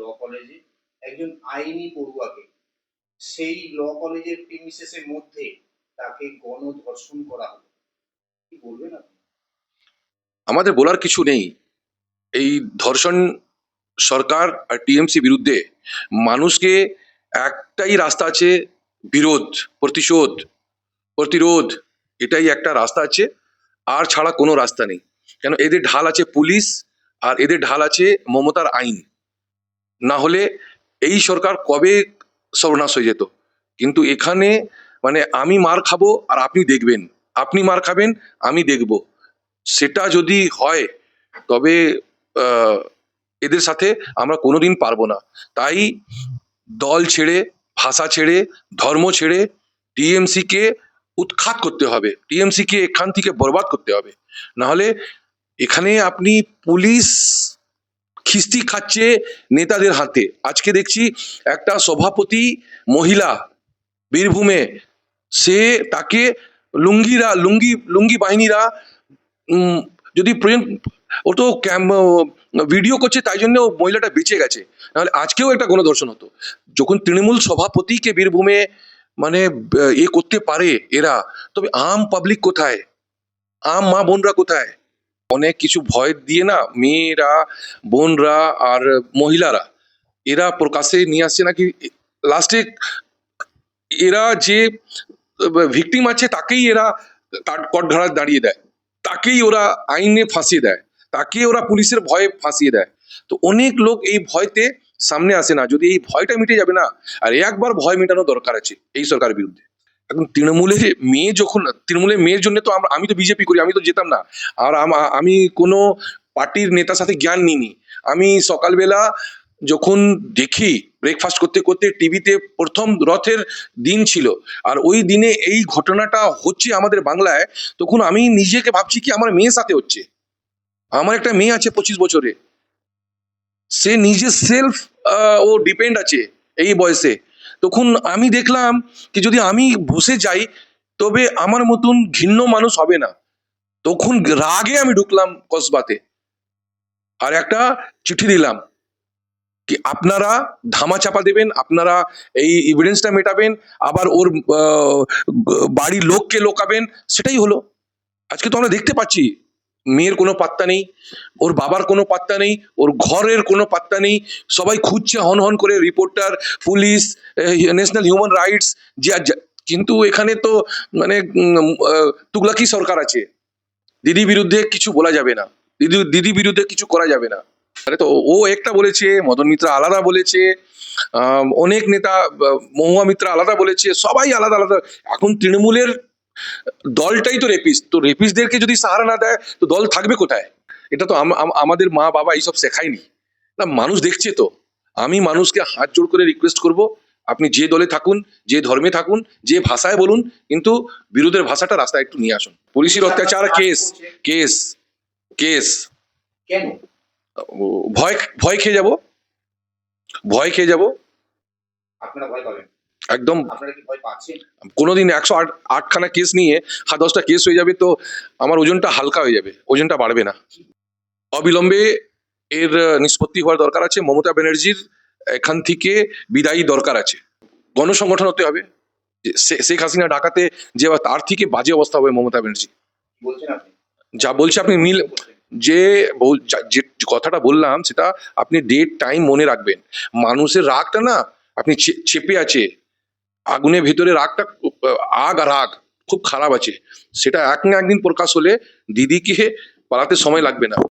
ল কলেজে একজন আইনি পড়ুয়াকে সেই ল কলেজের প্রিমিসেসের মধ্যে তাকে গণধর্ষণ করা হলো। কি বলবেন আপনি? আমাদের বলার কিছু নেই। এই ধর্ষণ সরকার আর টিএমসি বিরুদ্ধে মানুষকে একটাই রাস্তা আছে, বিরোধ, প্রতিশোধ, প্রতিরোধ। এটাই একটা রাস্তা আছে, আর ছাড়া কোনো রাস্তা নেই। কেন? এদের ঢাল আছে পুলিশ, আর এদের ঢাল আছে মমতার আইন। না হলে এই সরকার কবে সর্বনাশ হয়ে যেত? কিন্তু এখানে মানে আমি মার খাব আর আপনি দেখবেন। আপনি মার খাবেন, আমি দেখব। সেটা যদি হয়, তবে এদের সাথে আমরা কোনোদিন পারব না। তাই দল ছেড়ে, ভাষা ছেড়ে, ধর্ম ছেড়ে টিএমসি কে উৎখাত করতে হবে। টিএমসি কে এখান থেকে বরবাদ করতে হবে। নাহলে এখানে আপনি পুলিশ খিস্তি খাচ্ছে নেতাদের হাতে। আজকে দেখছি একটা সভাপতি মহিলা বীরভূমে, সে তাকে লুঙ্গিরা, লুঙ্গি লুঙ্গি বাহিনীরা যদি প্রয়োজন ও তো ক্যাম ভিডিও করছে, তাই জন্য মহিলাটা বেঁচে গেছে। নাহলে আজকেও একটা গণধর্ষণ হতো। যখন তৃণমূল সভাপতিকে বীরভূমে মানে এ করতে পারে এরা, তবে আম পাবলিক কোথায়? আম মা বোনরা কোথায়? অনেক কিছু ভয় দিয়ে না মেয়েরা, বোনরা আর মহিলারা, এরা প্রকাশ্যে নিয়ে আসছে নাকি লাস্টে এরা যে ভিকটিম আছে তাকেই এরা কটঘাড়া দাঁড়িয়ে দেয়। তাকেই ওরা আইনে ফাঁসিয়ে দেয়। তাকে ওরা পুলিশের ভয়ে ফাঁসিয়ে দেয়। তো অনেক লোক এই ভয়তে সামনে আসে না। যদি এই ভয়টা মিটে যাবে না, আর একবার ভয় মেটানো দরকার আছে এই সরকারের বিরুদ্ধে। এখন তৃণমূলের মেয়ে যখন, তৃণমূলের মেয়ের জন্য তো আমি তো বিজেপি করি, আমি তো যেতাম না। আর আম- কোনো পার্টির নেতার সাথে জ্ঞান নিইনি। আমি সকালবেলা যখন দেখি ব্রেকফাস্ট করতে করতে টিভিতে প্রথম রথের দিন ছিল, আর ওই দিনে এই ঘটনাটা হচ্ছে আমাদের বাংলায়, তখন আমি নিজেকে ভাবছি কি আমার মেয়ের সাথে হচ্ছে। আমার একটা মেয়ে আছে পঁচিশ বছরে। সে নিজে সেলফ ও ডিপেন্ড আছে এই বয়সে। তখন আমি দেখলাম কি যদি আমি বসে যাই, তবে আমার মতন ঘিন্ন মানুষ হবে না। তখন রাগে আমি ঢুকলাম কসবাতে। আর একটা চিঠি দিলাম কি আপনারা ধামা চাপা দেবেন, আপনারা এই এভিডেন্সটা মেটাবেন, আবার ওর বাড়ির লোককে লোকাবেন, সেটাই হলো। আজকে তো আমরা দেখতে পাচ্ছি মেয়ের কোনো পাত্তা নেই, ওর বাবার কোনো পাত্তা নেই, ওর ঘরের কোনো পাত্তা নেই। সবাই খুঁজছে হন হন করে reporter, police national human rights কিন্তু এখানে তো মানে তুগলাকি সরকার আছে। দিদি বিরুদ্ধে কিছু বলা যাবে না। দিদি দিদি বিরুদ্ধে কিছু করা যাবে না। আরে তো ও একটা বলেছে, মদন মিত্র আলাদা বলেছে অনেক নেতা মহুয়া মিত্র আলাদা বলেছে, সবাই আলাদা আলাদা। এখন তৃণমূলের দলটাই তো রেপিস্ট তো রেপিস্টদেরকে যদি সাহারা না দেয় তো দল থাকবে কোথায়? এটা তো আম- আম- আমাদের মা বাবা এইসব শেখায়নি। না মানুষ দেখছে তো। আমি মানুষকে হাত জোড় করে রিকোয়েস্ট করব আপনি যে দলে থাকুন যে ধর্মে থাকুন যে ভাষায় বলুন কিন্তু বিরোধের ভাষাটা রাস্তায় একটু নিয়ে আসুন। পুলিশের অত্যাচার কেস কেস কেস ভয় ভয় খেয়ে যাব। ভয় খেয়ে যাব। আপনারা ভয় পাবেন। একদম। কোনোদিন একশো আট আটখানা কেস নিয়ে হাত দশটা কেস হয়ে যাবে তো আমার ওজনটা হালকা হয়ে যাবে ওজনটা বাড়বে না। অবিলম্বে এর নিষ্পত্তি হওয়ার দরকার আছে মমতা ব্যানার্জির এখান থেকে বিদায়ী দরকার আছে। গণসংগঠন হতে হবে। শেখ হাসিনা ঢাকাতে যে তার থেকে বাজে অবস্থা হবে মমতা ব্যানার্জি। বলছেন যা বলছে আপনি মিল যে যা- কথাটা বললাম সেটা আপনি ডেট টাইম মনে রাখবেন। মানুষের রাগটা না আপনি চেপে আছে। আগুনের ভেতরে রাগটা আগ আর আগ খুব খারাপ আছে। সেটা এক না একদিন প্রকাশ হলে দিদিকে পালাতে সময় লাগবে না।